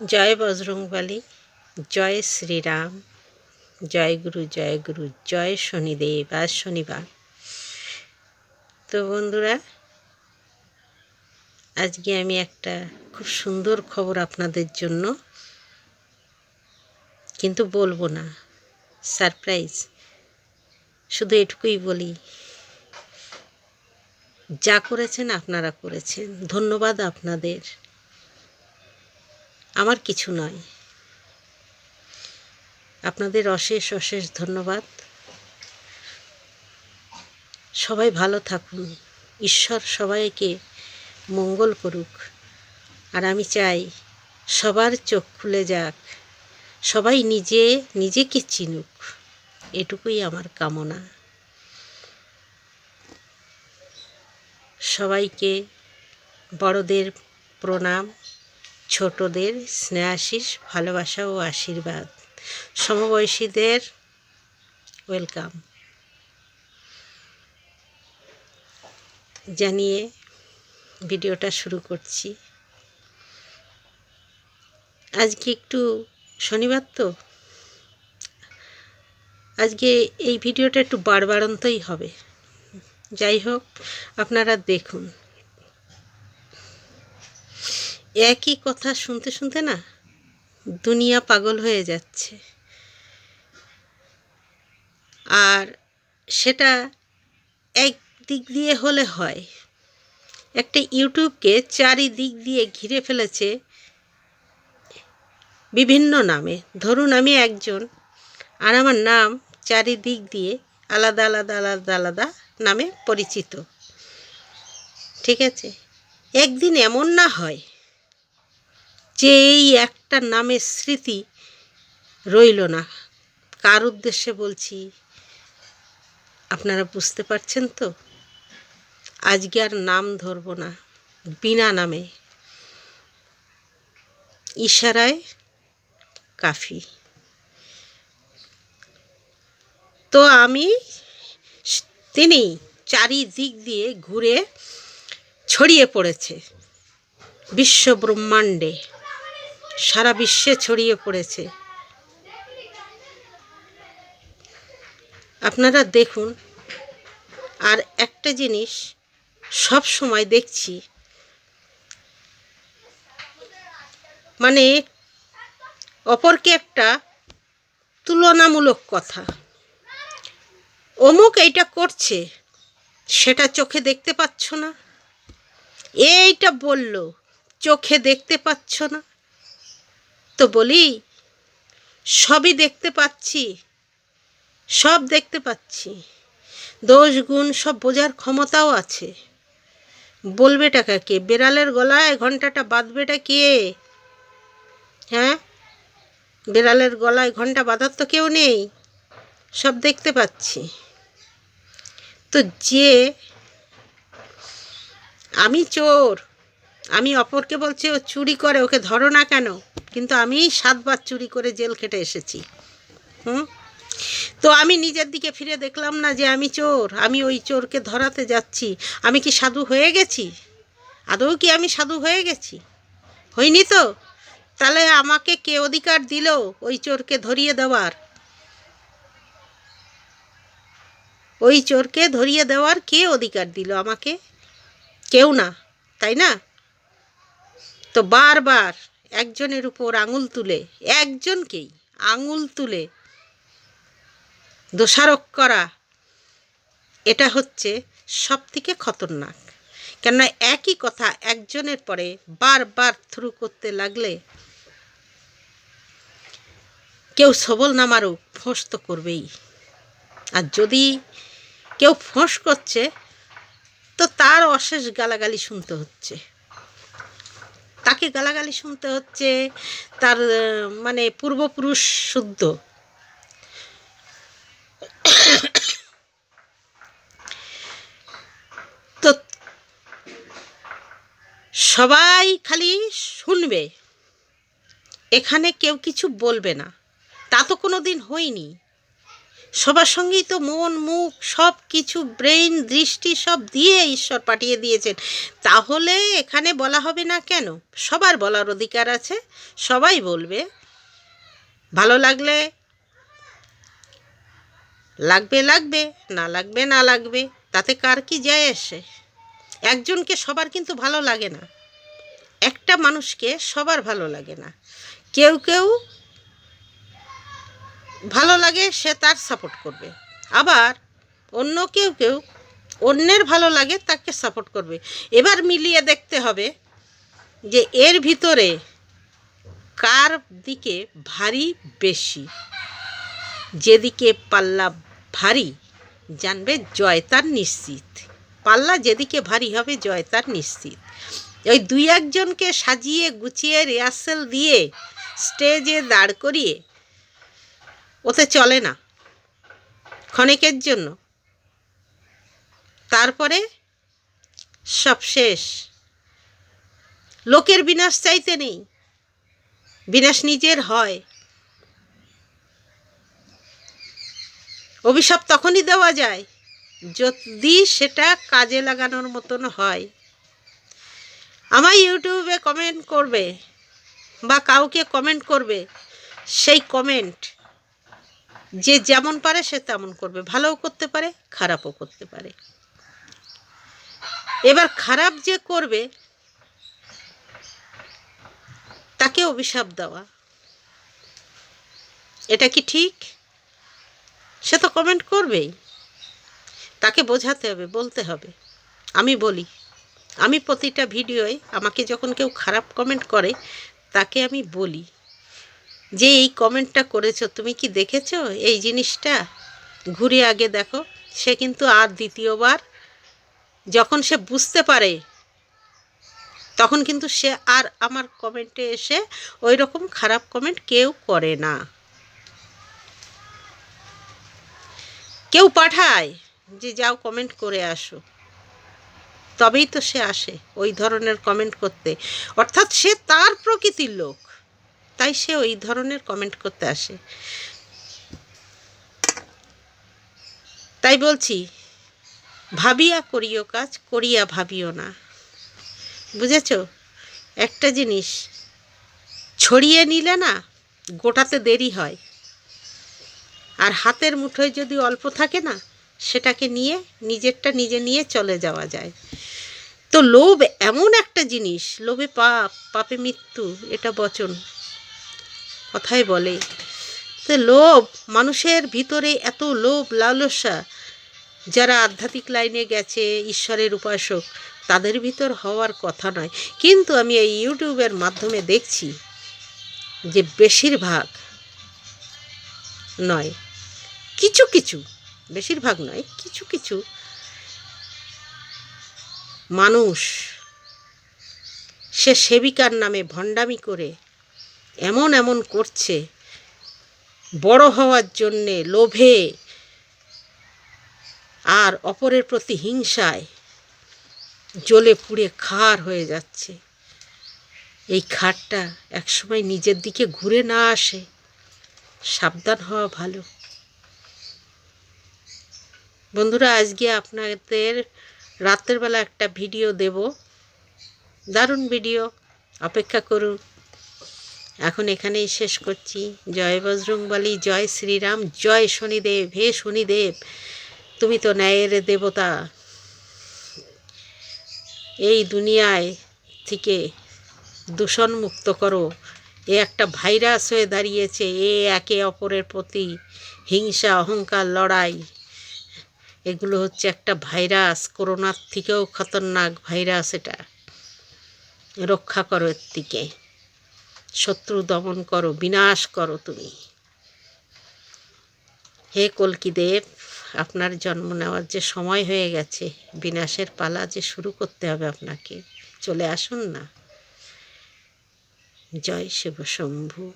জয় বজরংবলী, জয় শ্রীরাম, জয় গুরু জয় গুরু, জয় শনিদেব, আজ শনিবার। তো বন্ধুরা, আজকে আমি একটা খুব সুন্দর খবর আপনাদের জন্য, কিন্তু বলব না, সারপ্রাইজ। শুধু এটুকুই বলি, যা করেছেন আপনারা করেছেন। ধন্যবাদ আপনাদের। আমার কিছু নয়। আপনাদের অশেষ অশেষ ধন্যবাদ। সবাই ভালো থাকুন। ঈশ্বর সবাইকে মঙ্গল করুক। আর আমি চাই সবার চোখ খুলে যাক। সবাই নিজে, নিজেকে চিনুক। এটুকুই আমার কামনা। সবাইকে বড়দের প্রণাম। ছোটদের স্নেহাশিস ভালোবাসা ও আশীর্বাদ। সমবয়সীদের ওয়েলকাম। জানিয়ে ভিডিওটা শুরু করছি। আজকে একটু শনিবার তো। আজকে এই ভিডিওটা একটু বাড়বাড়ন্তই হবে। যাই হোক, আপনারা দেখুন। একই কথা শুনতে শুনতে না দুনিয়া পাগল হয়ে যাচ্ছে। আর সেটা এক দিক দিয়ে হলে হয়। একটা ইউটিউবকে চারিদিক দিয়ে ঘিরে ফেলেছে বিভিন্ন নামে। ধরুন আমি একজন আর আমার নাম চারিদিক দিয়ে আলাদা আলাদা আলাদা আলাদা নামে পরিচিত। ঠিক আছে? একদিন এমন না হয়। যে এই একটা নামের স্মৃতি রইল না। কার উদ্দেশ্যে বলছি? আপনারা বুঝতে পারছেন তো? আজকে আর নাম ধরব না, বিনা নামে। ইশারায় কাফি। তো আমি তিনি চারিদিক দিয়ে ঘুরে ছড়িয়ে পড়েছে, বিশ্ব ব্রহ্মাণ্ডে। সারা বিশ্বে ছড়িয়ে পড়েছে। আপনারা দেখুন, আর একটা জিনিস সব সময় দেখছি। মানে অপরকে একটা তুলনামূলক কথা। অমুক এইটা করছে, সেটা চোখে দেখতে পাচ্ছ না। এইটা বলল, চোখে দেখতে পাচ্ছ না। তো বলি, সবই দেখতে পাচ্ছি, সব দেখতে পাচ্ছি। দোষ, গুণ সব বোঝার ক্ষমতাও আছে। বলবেটা কাকে বেড়ালের গলায় ঘন্টাটা বাঁধবেটা কে? হ্যাঁ? বেড়ালের গলায় ঘণ্টা বাঁধার তো কেউ নেই, সব দেখতে পাচ্ছি। তো যে, আমি চোর, আমি অপরকে বলছি ও চুরি করে, ওকে ধরো না কেন? কিন্তু আমি সাতবার চুরি করে জেল খেটে এসেছি। হুম? তো আমি নিজের দিকে ফিরে দেখলাম না যে আমি চোর, আমি ওই চোরকে ধরাতে যাচ্ছি। আমি কি সাধু হয়ে গেছি? আদৌ কি আমি সাধু হয়ে গেছি? হইনি তো? তাহলে আমাকে কে অধিকার দিল ওই চোরকে ধরিয়ে দেওয়ার? ওই চোরকে ধরিয়ে দেওয়ার কে অধিকার দিল আমাকে? কেউ না, তাই না? তো বারবার একজনের উপর আঙুল তুলে, একজনকেই আঙুল তুলে দোষারোপ করা, এটা হচ্ছে সব থেকে খতরনাক। কেননা একই কথা একজনের পরে বারবার থ্রু করতে লাগলে কেউ সবল না মারুক, ফোঁস তো করবেই। আর যদি কেউ ফোঁস করছে, তো তার অশেষ গালাগালি শুনতে হচ্ছে। তাকে গালাগালি শুনতে হচ্ছে, তার মানে পূর্বপুরুষ শুদ্ধ। তো সবাই খালি শুনবে। এখানে কেউ কিছু বলবে না। তা তো কোনো দিন হয়নি। সবার সঙ্গেই তো মন, মুখ, সব কিছু, ব্রেইন, দৃষ্টি সব দিয়ে ঈশ্বর পাঠিয়ে দিয়েছেন। তাহলে এখানে বলা হবে না কেন? সবার বলার অধিকার আছে, সবাই বলবে। ভালো লাগলে? লাগবে লাগবে, না লাগবে না লাগবে, তাতে কার কি যায় আসে? একজনকে সবার কিন্তু ভালো লাগে না। একটা মানুষকে সবার ভালো লাগে না। কেউ কেউ ভালো লাগে, সে তার সাপোর্ট করবে। আবার অন্য কেউ কেউ অন্যের ভালো লাগে, তাকে সাপোর্ট করবে। এবার মিলিয়ে দেখতে হবে যে এর ভিতরে কার দিকে ভারী বেশি। যেদিকে পাল্লা ভারী, জানবে জয় তার নিশ্চিত। পাল্লা যেদিকে ভারী হবে, জয় তার নিশ্চিত। ওই দুই একজনকে সাজিয়ে, গুছিয়ে রিহার্সেল দিয়ে স্টেজে দাঁড় করিয়ে ওতে চলে না। ক্ষণিকের জন্য। তারপরে সব শেষ। লোকের বিনাশ চাইতে নেই। বিনাশ নিজের হয়। অভিশাপ তখনই দেওয়া যায় যদি সেটা কাজে লাগানোর মতন হয়। আমার ইউটিউবে কমেন্ট করবে বা কাউকে কমেন্ট করবে, সেই কমেন্ট যে যেমন পারে সে তেমন করবে। ভালোও করতে পারে, খারাপও করতে পারে। এবার খারাপ যে করবে তাকে অভিশাপ দেওয়া। এটা কি ঠিক? সে তো কমেন্ট করবেই। তাকে বোঝাতে হবে, বলতে হবে। আমি বলি, আমি প্রতিটা ভিডিওয় আমাকে যখন কেউ খারাপ কমেন্ট করে, তাকে আমি বলি। যে এই কমেন্টটা করেছ, তুমি কি দেখেছ এই জিনিসটা? ঘুরে আগে দেখো, সে কিন্তু আর দ্বিতীয়বার, যখন সে বুঝতে পারে, তখন কিন্তু সে আর আমার কমেন্টে এসে ওই রকম খারাপ কমেন্ট কেউ করে না। কেউ পাঠায় যে যাও কমেন্ট করে আসো। তবেই তো সে আসে ওই ধরনের কমেন্ট করতে। অর্থাৎ সে তার প্রকৃতির লোক। তাই সে ওই ধরনের কমেন্ট করতে আসে। তাই বলছি, ভাবিয়া করিও কাজ, করিয়া ভাবিও না। বুঝেছ? একটা জিনিস, ছড়িয়ে নিলে না গোটাতে দেরি হয়। আর হাতের মুঠোয় যদি অল্প থাকে না, সেটাকে নিয়ে, নিজেরটা নিজে নিয়ে চলে যাওয়া যায়। তো লোভ এমন একটা জিনিস, লোভে পাপ, পাপে মৃত্যু, এটা বচন। কথাই বলে। তো লোভ, মানুষের ভিতরে এত লোভ, লালসা। যারা আধ্যাত্মিক লাইনে গেছে, ঈশ্বরের উপাসক, তাদের ভিতর হওয়ার কথা নয়। কিন্তু আমি এই ইউটিউবের মাধ্যমে দেখছি যে বেশিরভাগ নয়, কিছু কিছু, বেশিরভাগ নয়, কিছু কিছু মানুষ সে সেবিকার নামে ভণ্ডামি করে এমন এমন করছে। বড় হওয়ার জন্যে লোভে আর অপরের প্রতি হিংসায় জ্বলে পুড়ে খার হয়ে যাচ্ছে। এই খারটা একসময় নিজের দিকে ঘুরে না আসে। সাবধান হওয়া ভালো। বন্ধুরা, আজকে আপনাদের রাতের বেলা একটা ভিডিও দেব। দারুণ ভিডিও। অপেক্ষা করুন। এখন এখানেই শেষ করছি। জয় বজরংবলী, জয় শ্রীরাম, জয় শনিদেব, হে শনিদেব, তুমি তো ন্যায়ের দেবতা। এই দুনিয়ায় থেকে দূষণ মুক্ত করো। এ একটা ভাইরাস হয়ে দাঁড়িয়েছে, এ একে অপরের প্রতি হিংসা, অহংকার, লড়াই। এগুলো হচ্ছে একটা ভাইরাস, করোনার থেকেও খতরনাক ভাইরাস এটা। রক্ষা করো এর থেকে। শত্রু দমন করো, বিনাশ করো তুমি। হে কলকিদেব, আপনার জন্ম নেওয়ার যে সময় হয়ে গেছে, বিনাশের পালা যে শুরু করতে হবে আপনাকে, চলে আসুন না। জয় শিব শম্ভু।